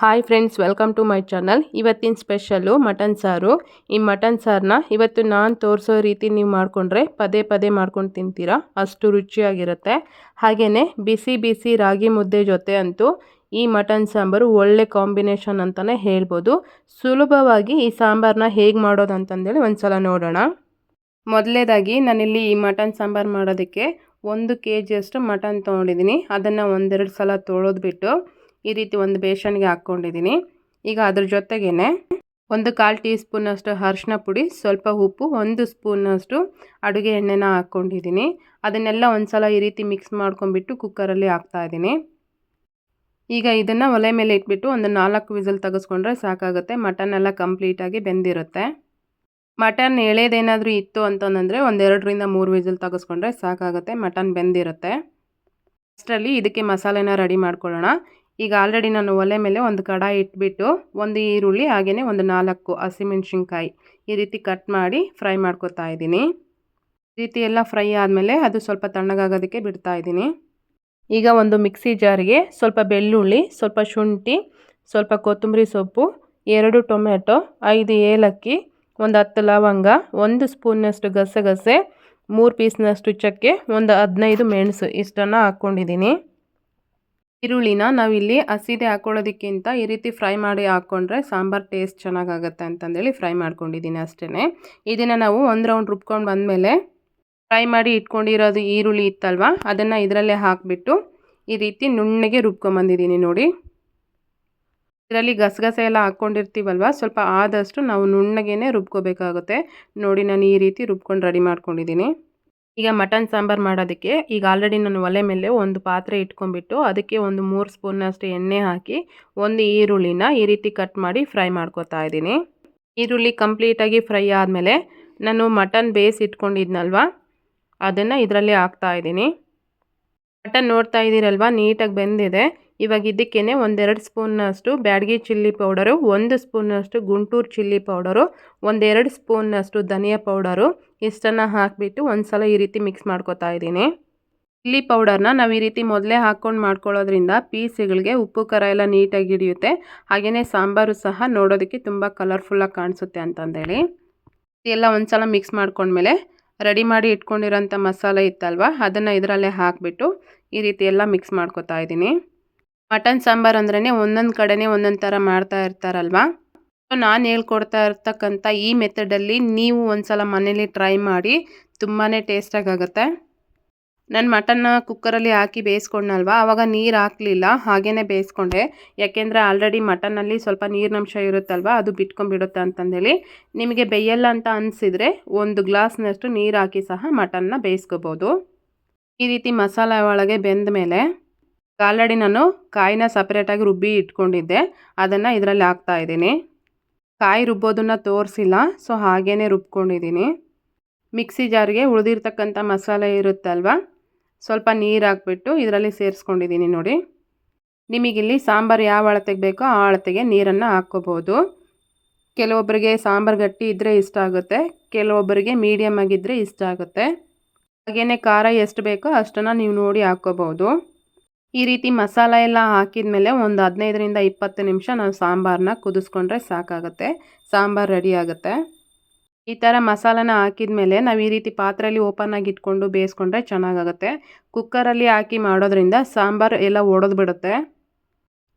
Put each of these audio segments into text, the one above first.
Hi friends welcome to my channel ಇವತ್ತಿನ special mutton ಸಾರು. ಈ ಮಟನ್ ಸಾರನ್ನ ಇವತ್ತು ನಾನು ತೋರಿಸೋ ರೀತಿ ನೀವು ಮಾಡಿಕೊಂಡ್ರೆ ಪದೇ ಪದೇ ಮಾಡ್ಕೊಂಡು ತಿಂತೀರಾ. ಅಷ್ಟು ರುಚಿಯಾಗಿರುತ್ತೆ. ಹಾಗೆಯೇ ಬಿಸಿ ಬಿಸಿ ರಾಗಿ ಮುದ್ದೆ ಜೊತೆ ಅಂತೂ ಈ ಮಟನ್ ಸಾಂಬಾರು ಒಳ್ಳೆ ಕಾಂಬಿನೇಷನ್ ಅಂತಲೇ ಹೇಳ್ಬೋದು. ಸುಲಭವಾಗಿ ಈ ಸಾಂಬಾರನ್ನ ಹೇಗೆ ಮಾಡೋದು ಅಂತಂದೇಳಿ ಒಂದು ಸಲ ನೋಡೋಣ. ಮೊದಲೇದಾಗಿ ನಾನಿಲ್ಲಿ ಈ ಮಟನ್ ಸಾಂಬಾರು ಮಾಡೋದಕ್ಕೆ ಒಂದು ಕೆ ಜಿಯಷ್ಟು ಮಟನ್ ತೊಗೊಂಡಿದ್ದೀನಿ. ಅದನ್ನು ಒಂದೆರಡು ಸಲ ತೊಳೆದ್ಬಿಟ್ಟು ಈ ರೀತಿ ಒಂದು ಬೇಸನ್ಗೆ ಹಾಕ್ಕೊಂಡಿದ್ದೀನಿ. ಈಗ ಅದ್ರ ಜೊತೆಗೇ ಒಂದು ಕಾಲು ಟೀ ಸ್ಪೂನಷ್ಟು ಅರಿಶಿನ ಪುಡಿ, ಸ್ವಲ್ಪ ಉಪ್ಪು, ಒಂದು ಸ್ಪೂನಷ್ಟು ಅಡುಗೆ ಎಣ್ಣೆನ ಹಾಕ್ಕೊಂಡಿದ್ದೀನಿ. ಅದನ್ನೆಲ್ಲ ಒಂದು ಸಲ ಈ ರೀತಿ ಮಿಕ್ಸ್ ಮಾಡ್ಕೊಂಡ್ಬಿಟ್ಟು ಕುಕ್ಕರಲ್ಲಿ ಹಾಕ್ತಾಯಿದ್ದೀನಿ ಈಗ ಇದನ್ನು ಒಲೆ ಮೇಲೆ ಇಟ್ಬಿಟ್ಟು ಒಂದು ನಾಲ್ಕು ವಿಸಲ್ ತೆಗೆಸ್ಕೊಂಡ್ರೆ ಸಾಕಾಗುತ್ತೆ. ಮಟನ್ ಎಲ್ಲ ಕಂಪ್ಲೀಟಾಗಿ ಬೆಂದಿರುತ್ತೆ. ಮಟನ್ ಎಳೆದೇನಾದರೂ ಇತ್ತು ಅಂತಂದರೆ ಒಂದೆರಡರಿಂದ ಮೂರು ವಿಸಲ್ ತೆಗೆಸ್ಕೊಂಡ್ರೆ ಸಾಕಾಗುತ್ತೆ. ಮಟನ್ ಬೆಂದಿರುತ್ತೆ. ಅಷ್ಟರಲ್ಲಿ ಇದಕ್ಕೆ ಮಸಾಲೆನ ರೆಡಿ ಮಾಡ್ಕೊಳ್ಳೋಣ. ಈಗ ಆಲ್ರೆಡಿ ನಾನು ಒಲೆ ಮೇಲೆ ಒಂದು ಕಡಾಯಿ ಇಟ್ಬಿಟ್ಟು ಒಂದು ಈರುಳ್ಳಿ ಹಾಗೆಯೇ ಒಂದು ನಾಲ್ಕು ಹಸಿಮೆಣ್ಸಿನ್ಕಾಯಿ ಈ ರೀತಿ ಕಟ್ ಮಾಡಿ ಫ್ರೈ ಮಾಡ್ಕೊತಾ ಇದ್ದೀನಿ. ಈ ರೀತಿ ಎಲ್ಲ ಫ್ರೈ ಆದಮೇಲೆ ಅದು ಸ್ವಲ್ಪ ತಣ್ಣಗಾಗೋದಕ್ಕೆ ಬಿಡ್ತಾ ಇದ್ದೀನಿ. ಈಗ ಒಂದು ಮಿಕ್ಸಿ ಜಾರಿಗೆ ಸ್ವಲ್ಪ ಬೆಳ್ಳುಳ್ಳಿ, ಸ್ವಲ್ಪ ಶುಂಠಿ, ಸ್ವಲ್ಪ ಕೊತ್ತಂಬರಿ ಸೊಪ್ಪು, ಎರಡು ಟೊಮೆಟೊ ಐದು ಏಲಕ್ಕಿ, ಒಂದು ಹತ್ತು ಲವಂಗ, ಒಂದು ಸ್ಪೂನ್ನಷ್ಟು ಗಸಗಸೆ, ಮೂರು ಪೀಸ್ನಷ್ಟು ಚಕ್ಕೆ, ಒಂದು ಹದಿನೈದು ಮೆಣಸು ಇಷ್ಟನ್ನು ಹಾಕ್ಕೊಂಡಿದ್ದೀನಿ. ಈರುಳ್ಳಿನ ನಾವಿಲ್ಲಿ ಹಸಿದೆ ಹಾಕೊಳ್ಳೋದಕ್ಕಿಂತ ಈ ರೀತಿ ಫ್ರೈ ಮಾಡಿ ಹಾಕ್ಕೊಂಡ್ರೆ ಸಾಂಬಾರು ಟೇಸ್ಟ್ ಚೆನ್ನಾಗಾಗುತ್ತೆ ಅಂತಂದೇಳಿ ಫ್ರೈ ಮಾಡ್ಕೊಂಡಿದ್ದೀನಿ ಅಷ್ಟೇ ಇದನ್ನು ನಾವು ಒಂದು ರೌಂಡ್ ರುಬ್ಕೊಂಡು ಬಂದಮೇಲೆ ಫ್ರೈ ಮಾಡಿ ಇಟ್ಕೊಂಡಿರೋದು ಈರುಳ್ಳಿ ಇತ್ತಲ್ವ, ಅದನ್ನು ಇದರಲ್ಲೇ ಹಾಕಿಬಿಟ್ಟು ಈ ರೀತಿ ನುಣ್ಣಗೆ ರುಬ್ಕೊಂಬಂದಿದ್ದೀನಿ ನೋಡಿ. ಇದರಲ್ಲಿ ಗಸಗಸೆ ಎಲ್ಲ ಹಾಕ್ಕೊಂಡಿರ್ತೀವಲ್ವ ಸ್ವಲ್ಪ ಆದಷ್ಟು ನಾವು ನುಣ್ಣಗೇ ರುಬ್ಕೋಬೇಕಾಗುತ್ತೆ. ನೋಡಿ ನಾನು ಈ ರೀತಿ ರುಬ್ಕೊಂಡು ರೆಡಿ ಮಾಡ್ಕೊಂಡಿದ್ದೀನಿ ಈಗ ಮಟನ್, ಸಾಂಬಾರು ಮಾಡೋದಕ್ಕೆ ಈಗ ಆಲ್ರೆಡಿ ನಾನು ಒಲೆ ಮೇಲೆ ಒಂದು ಪಾತ್ರೆ ಇಟ್ಕೊಂಡ್ಬಿಟ್ಟು ಅದಕ್ಕೆ ಒಂದು ಮೂರು ಸ್ಪೂನಷ್ಟು ಎಣ್ಣೆ ಹಾಕಿ ಒಂದು ಈರುಳ್ಳಿನ ಈ ರೀತಿ ಕಟ್ ಮಾಡಿ ಫ್ರೈ ಮಾಡ್ಕೊತಾ ಇದ್ದೀನಿ. ಈರುಳ್ಳಿ ಕಂಪ್ಲೀಟಾಗಿ ಫ್ರೈ ಆದಮೇಲೆ ನಾನು ಮಟನ್ ಬೇಸ್ ಇಟ್ಕೊಂಡಿದ್ನಲ್ವ? ಅದನ್ನು ಇದರಲ್ಲಿ ಹಾಕ್ತಾ ಇದ್ದೀನಿ. ಮಟನ್ ನೋಡ್ತಾ ಇದ್ದೀರಲ್ವ? ನೀಟಾಗಿ ಬೆಂದಿದೆ. ಇವಾಗ ಇದಕ್ಕೇ ಒಂದೆರಡು ಸ್ಪೂನ್ನಷ್ಟು ಬ್ಯಾಡಗಿ ಚಿಲ್ಲಿ ಪೌಡರು, ಒಂದು ಸ್ಪೂನಷ್ಟು ಗುಂಟೂರು ಚಿಲ್ಲಿ ಪೌಡರು, ಒಂದೆರಡು ಸ್ಪೂನ್ನಷ್ಟು ಧನಿಯಾ ಪೌಡರು. ಇಷ್ಟನ್ನು ಹಾಕಿಬಿಟ್ಟು ಒಂದು ಸಲ ಈ ರೀತಿ ಮಿಕ್ಸ್ ಮಾಡ್ಕೊತಾ ಇದ್ದೀನಿ. ಚಿಲ್ಲಿ ಪೌಡರ್ನ ನಾವು ಈ ರೀತಿ ಮೊದಲೇ ಹಾಕ್ಕೊಂಡು ಮಾಡ್ಕೊಳ್ಳೋದ್ರಿಂದ ಪೀಸ್ಗಳಿಗೆ ಉಪ್ಪು, ಖಾರ ಎಲ್ಲ ನೀಟಾಗಿ ಹಿಡಿಯುತ್ತೆ. ಹಾಗೆಯೇ ಸಾಂಬಾರು ಸಹ ನೋಡೋದಕ್ಕೆ ತುಂಬ ಕಲರ್ಫುಲ್ಲಾಗಿ ಕಾಣಿಸುತ್ತೆ ಅಂತಂದೇಳಿ. ಎಲ್ಲ ಒಂದು ಸಲ ಮಿಕ್ಸ್ ಮಾಡ್ಕೊಂಡ್ಮೇಲೆ ರೆಡಿ ಮಾಡಿ ಇಟ್ಕೊಂಡಿರೋಂಥ ಮಸಾಲೆ ಇತ್ತಲ್ವ, ಅದನ್ನು ಇದರಲ್ಲೇ ಹಾಕಿಬಿಟ್ಟು ಈ ರೀತಿ ಎಲ್ಲ ಮಿಕ್ಸ್ ಮಾಡ್ಕೊತಾ ಇದ್ದೀನಿ. ಮಟನ್, ಸಾಂಬಾರ್ ಅಂದ್ರೆ ಒಂದೊಂದು ಕಡೆನೇ ಒಂದೊಂದು ಥರ ಮಾಡ್ತಾ ಇರ್ತಾರಲ್ವಾ? ಸೊ ನಾನು ಹೇಳ್ಕೊಡ್ತಾ ಇರ್ತಕ್ಕಂಥ ಈ ಮೆಥಡಲ್ಲಿ ನೀವು ಒಂದ್ಸಲ ಮನೇಲಿ ಟ್ರೈ ಮಾಡಿ ತುಂಬಾ ಟೇಸ್ಟಾಗಿ ಆಗುತ್ತೆ ನಾನು ಮಟನ್ನ ಕುಕ್ಕರಲ್ಲಿ ಹಾಕಿ ಬೇಯಿಸ್ಕೊಂಡಲ್ವ ಅವಾಗ ನೀರು ಹಾಕಲಿಲ್ಲ ಹಾಗೇ ಬೇಯಿಸ್ಕೊಂಡೆ. ಯಾಕೆಂದರೆ ಆಲ್ರೆಡಿ ಮಟನ್ನಲ್ಲಿ ಸ್ವಲ್ಪ ನೀರಿನಂಶ ಇರುತ್ತಲ್ವ? ಅದು ಬಿಟ್ಕೊಂಡ್ಬಿಡುತ್ತೆ ಅಂತಂದೇಳಿ. ನಿಮಗೆ ಬೇಯಲ್ಲ ಅಂತ ಅನಿಸಿದರೆ ಒಂದು ಗ್ಲಾಸ್ನಷ್ಟು ನೀರು ಹಾಕಿ ಸಹ ಮಟನ್ನ ಬೇಯಿಸ್ಕೋಬೋದು. ಈ ರೀತಿ ಮಸಾಲೆ ಒಳಗೆ ಬೆಂದ ಮೇಲೆ ಆಲ್ರೆಡಿ ನಾನು ಕಾಯಿನ ಸಪ್ರೇಟಾಗಿ ರುಬ್ಬಿ ಇಟ್ಕೊಂಡಿದ್ದೆ. ಅದನ್ನು ಇದರಲ್ಲಿ ಹಾಕ್ತಾ ಇದ್ದೀನಿ. ಕಾಯಿ ರುಬ್ಬೋದನ್ನು ತೋರಿಸಿಲ್ಲ ಸೊ ಹಾಗೇ ರುಬ್ಕೊಂಡಿದ್ದೀನಿ. ಮಿಕ್ಸಿ ಜಾರ್ಗೆ ಉಳಿದಿರ್ತಕ್ಕಂಥ ಮಸಾಲೆ ಇರುತ್ತಲ್ವ, ಸ್ವಲ್ಪ ನೀರು ಹಾಕ್ಬಿಟ್ಟು ಇದರಲ್ಲಿ ಸೇರಿಸ್ಕೊಂಡಿದ್ದೀನಿ ನೋಡಿ. ನಿಮಗಿಲ್ಲಿ ಸಾಂಬಾರು ಯಾವ ಅಳತೆಗೆ ಬೇಕೋ ಆ ಅಳತೆಗೆ ನೀರನ್ನು ಹಾಕ್ಕೋಬೋದು. ಕೆಲವೊಬ್ಬರಿಗೆ ಸಾಂಬಾರು ಗಟ್ಟಿ ಇದ್ದರೆ ಇಷ್ಟ ಆಗುತ್ತೆ ಕೆಲವೊಬ್ಬರಿಗೆ ಮೀಡಿಯಮ್ ಆಗಿದ್ದರೆ ಇಷ್ಟ ಆಗುತ್ತೆ. ಹಾಗೆಯೇ ಖಾರ ಎಷ್ಟು ಬೇಕೋ ಅಷ್ಟನ್ನು ನೀವು ನೋಡಿ ಹಾಕ್ಕೋಬೋದು. ಈ ರೀತಿ ಮಸಾಲ ಎಲ್ಲ ಹಾಕಿದ ಮೇಲೆ ಒಂದು ಹದಿನೈದರಿಂದ ಇಪ್ಪತ್ತು ನಿಮಿಷ ನಾವು ಸಾಂಬಾರನ್ನ ಕುದಿಸ್ಕೊಂಡ್ರೆ ಸಾಕಾಗುತ್ತೆ. ಸಾಂಬಾರು ರೆಡಿ ಆಗುತ್ತೆ. ಈ ಥರ ಮಸಾಲನ ಹಾಕಿದ ಮೇಲೆ ನಾವು ಈ ರೀತಿ ಪಾತ್ರೆಯಲ್ಲಿ ಓಪನ್ ಆಗಿ ಇಟ್ಕೊಂಡು ಬೇಯಿಸ್ಕೊಂಡ್ರೆ ಚೆನ್ನಾಗಾಗುತ್ತೆ. ಕುಕ್ಕರಲ್ಲಿ ಹಾಕಿ ಮಾಡೋದ್ರಿಂದ ಸಾಂಬಾರು ಎಲ್ಲ ಒಡೆದು ಬಿಡುತ್ತೆ.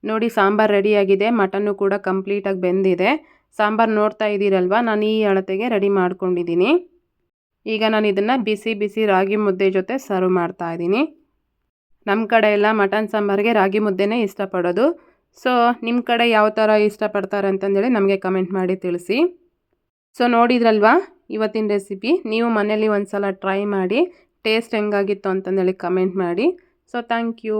ನೋಡಿ ಸಾಂಬಾರು ರೆಡಿಯಾಗಿದೆ ಮಟನ್ನು ಕೂಡ ಕಂಪ್ಲೀಟಾಗಿ ಬೆಂದಿದೆ. ಸಾಂಬಾರು ನೋಡ್ತಾ ಇದ್ದೀರಲ್ವ? ನಾನು ಈ ಅಳತೆಗೆ ರೆಡಿ ಮಾಡ್ಕೊಂಡಿದ್ದೀನಿ. ಈಗ ನಾನು ಇದನ್ನು ಬಿಸಿ ಬಿಸಿ ರಾಗಿ ಮುದ್ದೆ ಜೊತೆ ಸರ್ವ್ ಮಾಡ್ತಾ ಇದ್ದೀನಿ. ನಮ್ಮ ಕಡೆ ಎಲ್ಲ ಮಟನ್, ಸಾಂಬಾರಿಗೆ ರಾಗಿ ಮುದ್ದೆನೇ ಇಷ್ಟಪಡೋದು. ಸೊ ನಿಮ್ಮ ಕಡೆ ಯಾವ ಥರ ಇಷ್ಟಪಡ್ತಾರೆ ಅಂತಂದೇಳಿ ನಮಗೆ ಕಮೆಂಟ್ ಮಾಡಿ ತಿಳಿಸಿ. ಸೊ ನೋಡಿದ್ರಲ್ವಾ ಇವತ್ತಿನ ರೆಸಿಪಿ ನೀವು ಮನೇಲಿ ಒಂದು ಸಲ ಟ್ರೈ ಮಾಡಿ ಟೇಸ್ಟ್ ಹೆಂಗಾಗಿತ್ತು ಅಂತಂದೇಳಿ ಕಮೆಂಟ್ ಮಾಡಿ. So thank you